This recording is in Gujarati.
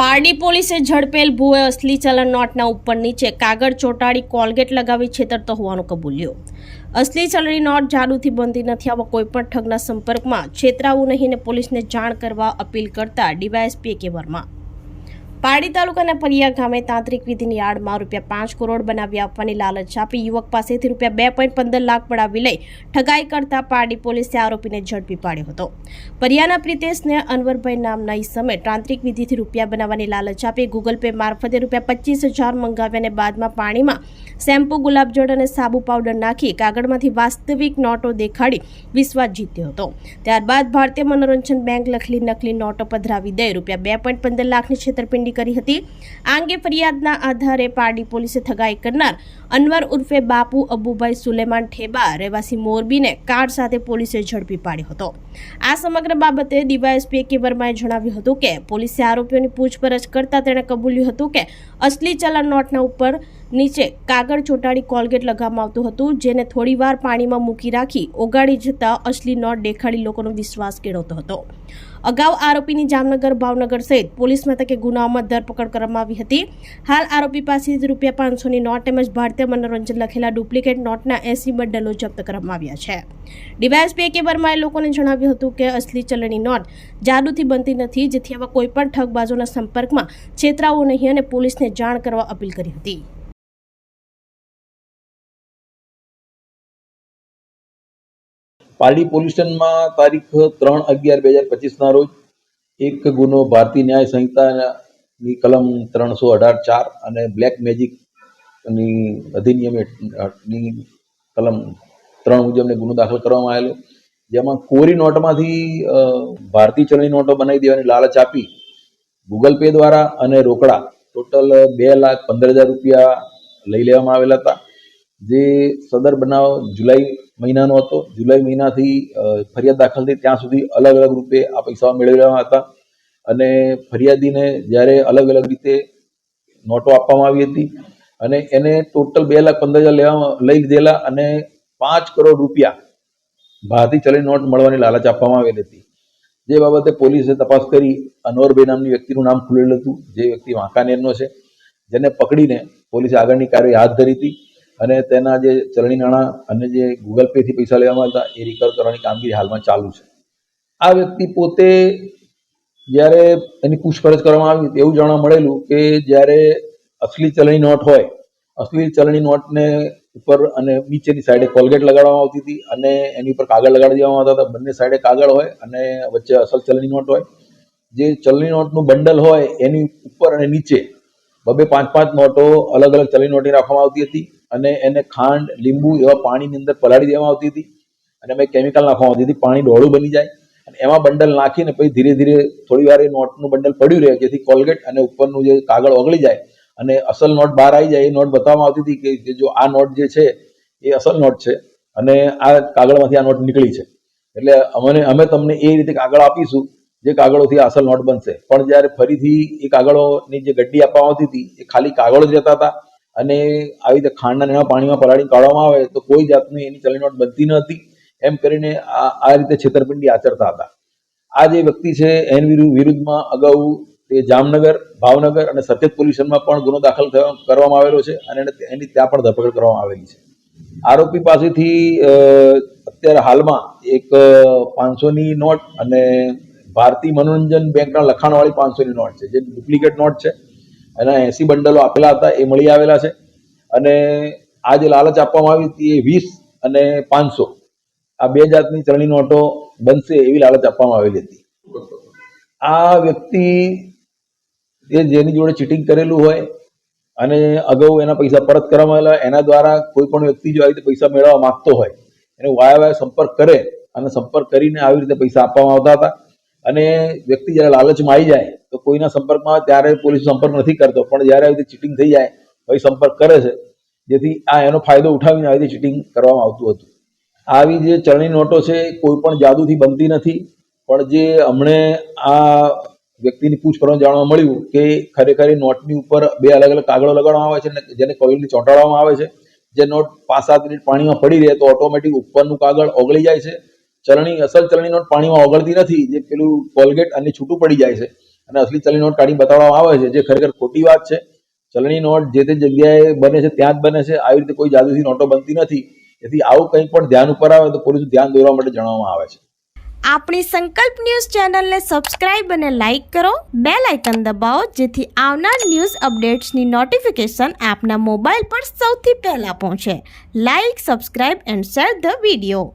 પારડી પોલીસે ઝડપેલ ભૂએ અસલી ચલણ નોટના ઉપર નીચે કાગળ ચોંટાડી કોલગેટ લગાવી છેતરતો હોવાનું કબૂલ્યો. અસલી ચલણી નોટ જાદુથી બનતી નથી, આવા કોઈપણ ઠગના સંપર્કમાં છેતરાવું નહીં ને પોલીસને જાણ કરવા અપીલ કરતા ડીવાયએસપી કે વર્મા. પારડી તાલુકાના પરિયા ગામે તાંત્રિક વિધિની આડમાં રૂપિયા પાંચ કરોડ બનાવી આપવાની લાલચ આપી યુવક પાસેથી રૂપિયા બે પોઈન્ટ પંદર લાખ પડાવી લઈ ઠગાઈ કરતા પારડી પોલીસે આરોપીને ઝડપી પાડ્યો હતો. પરિયાના પ્રિતેશને અનવરભાઈ નામના ઈસમે તાંત્રિક વિધિથી રૂપિયા બનાવવાની લાલચ આપી ગૂગલ પે મારફતે રૂપિયા પચીસ હજાર મંગાવ્યા અને બાદમાં પાણીમાં શેમ્પૂ, ગુલાબજળ અને સાબુ પાવડર નાખી કાગળમાંથી વાસ્તવિક નોટો દેખાડી વિશ્વાસ જીત્યો હતો. ત્યારબાદ ભારતીય મનોરંજન બેંક લખલી નકલી નોટો પધરાવી દઈ રૂપિયા બે પોઈન્ટ પંદર લાખની છેતરપિંડી કરી હતી. આ અંગે ફરિયાદના આધારે પારડી પોલીસે ઠગાઈ કરનાર અનવર ઉર્ફે બાપુ અબુભાઈ સુલેમાન ઠેબા, રહેવાસી મોરબીને કાર સાથે પોલીસે ઝડપી પાડ્યો હતો. આ સમગ્ર બાબતે ડીવાયએસપી કે વર્માએ જણાવ્યું હતું કે, પોલીસે આરોપીઓની પૂછપરછ કરતા તેણે કબૂલ્યું હતું કે, અસલી ચલણ નોટના ઉપર નીચે કાગળ ચોંટાડી કોલગેટ લગાવવામાં આવતું હતું, જેને થોડીવાર પાણીમાં મૂકી રાખી ઓગાળી જતા અસલી નોટ દેખાડી લોકોનો વિશ્વાસ કેળવતો હતો. અગાઉ આરોપીની જામનગર, ભાવનગર સહિત પોલીસ મથકે ગુનાઓમાં ધરપકડ કરવામાં આવી હતી. હાલ આરોપી પાસેથી રૂપિયા પાંચસોની નોટ તેમજ ભારતીય મનોરંજન લખેલા ડુપ્લિકેટ નોટના એસી બંડલો જપ્ત કરવામાં આવ્યા છે. ડીવાયએસપી કે. વર્માએ લોકોને જણાવ્યું હતું કે અસલી ચલણી નોટ જાદુથી બનતી નથી, જેથી આવા કોઈપણ ઠગબાજોના સંપર્કમાં છેતરાવો નહીં અને પોલીસને જાણ કરવા અપીલ કરી હતી. પારડી પોલ્યુશનમાં તારીખ ત્રણ અગિયાર બે હજાર પચીસના રોજ એક ગુનો ભારતીય ન્યાય સંહિતાની કલમ ત્રણસો અઢાર ચાર અને બ્લેક મેજિકની અધિનિયમની કલમ ત્રણ મુજબને ગુનો દાખલ કરવામાં આવેલો. જેમાં કોરી નોટમાંથી ભારતીય ચલણી નોટો બનાવી દેવાની લાલચ આપી ગૂગલ પે દ્વારા અને રોકડા ટોટલ બે લાખ પંદર હજાર રૂપિયા લઈ લેવામાં આવેલા હતા. જે સદર બનાવ જુલાઈ મહિનાનો હતો. જુલાઈ મહિનાથી ફરિયાદ દાખલ થઈ ત્યાં સુધી અલગ અલગ રૂપે આ પૈસા મેળવેલા હતા. અને ફરિયાદીને જ્યારે અલગ અલગ રીતે નોટો આપવામાં આવી હતી અને એને ટોટલ બે લાખ પંદર હજાર લેવા, લઈ લીધેલા અને પાંચ કરોડ રૂપિયા ભારતીય ચલણી નોટ મળવાની લાલચ આપવામાં આવેલી હતી. જે બાબતે પોલીસે તપાસ કરી અનવરભાઈ નામની વ્યક્તિનું નામ ખુલેલું હતું. જે વ્યક્તિ વાંકાનેરનો છે. જેને પકડીને પોલીસે આગળની કાર્યવાહી હાથ ધરી હતી. અને તેના જે ચલણી નાણાં અને જે ગૂગલ પેથી પૈસા લેવામાં આવતા, એ રિકવર કરવાની કામગીરી હાલમાં ચાલુ છે. આ વ્યક્તિ પોતે જ્યારે એની પૂછપરછ કરવામાં આવી એવું જાણવા મળેલું કે જ્યારે અસલી ચલણી નોટ હોય અસલી ચલણી નોટને ઉપર અને નીચેની સાઈડે કોલગેટ લગાડવામાં આવતી હતી અને એની ઉપર કાગળ લગાડી દેવામાં આવતા હતા. બંને સાઈડે કાગળ હોય અને વચ્ચે અસલ ચલણી નોટ હોય. જે ચલણી નોટનું બંડલ હોય, એની ઉપર અને નીચે બબે પાંચ પાંચ નોટો અલગ અલગ ચલણી નોટની રાખવામાં આવતી હતી. અને એને ખાંડ, લીંબુ એવા પાણીની અંદર પલાળી દેવામાં આવતી હતી અને અમે કેમિકલ નાખવામાં આવતી હતી. પાણી ડોળું બની જાય અને એમાં બંડલ નાખીને પછી ધીરે ધીરે થોડી વાર એ નોટનું બંડલ પડ્યું રહે, જેથી કોલગેટ અને ઉપરનું જે કાગળ ઓગળી જાય અને અસલ નોટ બહાર આવી જાય. એ નોટ બતાવવામાં આવતી હતી કે જે આ નોટ જે છે એ અસલ નોટ છે અને આ કાગળમાંથી આ નોટ નીકળી છે. એટલે અમને, અમે તમને એ રીતે કાગળ આપીશું જે કાગળોથી અસલ નોટ બનશે. પણ જ્યારે ફરીથી એ કાગળોની જે ગડ્ડી આપવામાં આવતી હતી, એ ખાલી કાગળો જ રહેતા હતા. અને આવી રીતે ખાંડના એના પાણીમાં પલાળી કાઢવામાં આવે તો કોઈ જાતની એની ચલણી નોટ બનતી ન હતી એમ કરીને આ આ રીતે છેતરપિંડી આચરતા હતા. આ જે વ્યક્તિ છે, એની વિરુદ્ધ વિરુદ્ધમાં અગાઉ તે જામનગર, ભાવનગર અને સચેત પોલ્યુશનમાં પણ ગુનો દાખલ કરવામાં આવેલો છે અને એની ત્યાં પણ ધરપકડ કરવામાં આવેલી છે. આરોપી પાસેથી અત્યારે હાલમાં એક પાંચસોની નોટ અને ભારતીય મનોરંજન બેંકના લખાણવાળી પાંચસોની નોટ છે, જે ડુપ્લિકેટ નોટ છે. એના એસી બંડલો આપેલા હતા, એ મળી આવેલા છે. અને આ જે લાલચ આપવામાં આવી હતી એ વીસ અને પાંચસો. આ બે જાતની ચલણી નોટો બનશે એવી લાલચ આપવામાં આવેલી હતી. આ વ્યક્તિ એ જેની જોડે ચીટિંગ કરેલું હોય અને અગાઉ એના પૈસા પરત કરવામાં આવેલા એના દ્વારા કોઈ પણ વ્યક્તિ જો આવી રીતે પૈસા મેળવવા માંગતો હોય, એને વાયા વાયા સંપર્ક કરે અને સંપર્ક કરીને આવી રીતે પૈસા આપવામાં આવતા હતા. અને વ્યક્તિ જ્યારે લાલચમાં આવી જાય, તો કોઈના સંપર્કમાં ત્યારે પોલીસ સંપર્ક નથી કરતો. પણ જ્યારે આવી રીતે ચીટિંગ થઈ જાય પછી સંપર્ક કરે છે. જેથી આ એનો ફાયદો ઉઠાવીને આવી રીતે ચીટિંગ કરવામાં આવતું હતું. આવી જે ચલણી નોટો છે, કોઈ પણ જાદુથી બનતી નથી. પણ જે હમણે આ વ્યક્તિની પૂછપરછ જાણવા મળ્યું કે ખરેખર નોટની ઉપર બે અલગ અલગ કાગળો લગાડવામાં આવે છે અને જેને કોઈલથી ચોંટાડવામાં આવે છે. જે નોટ પાંચ સાત મિનિટ પાણીમાં પડી રહે, તો ઓટોમેટિક ઉપરનું કાગળ ઓગળી જાય છે. ચલણી, અસલ ચલણી નોટ પાણીમાં ઓગળતી નથી, જે પેલું કોલગેટ અને છૂટું પડી જાય છે. અને અસલી ચલણી નોટ કાઢી બતાવવામાં આવે છે, જે ખરેખર ખોટી વાત છે. ચલણી નોટ જે તે જગ્યાએ બને છે, ત્યાં જ બને છે. આવી રીતે કોઈ જાદુથી નોટો બનતી નથી. તેથી આવું કંઈ પણ ધ્યાન ઉપર આવે તો પોલીસ ધ્યાન દોરવા માટે જણાવવામાં આવે છે. આપણી સંકલ્પ ન્યૂઝ ચેનલને સબસ્ક્રાઇબ અને લાઇક કરો. બે લાઇકન દબાવો, જેથી આવનાર ન્યૂઝ અપડેટ્સની નોટિફિકેશન આપના મોબાઈલ પર સૌથી પહેલાં પહોંચે. Like, subscribe and share the video.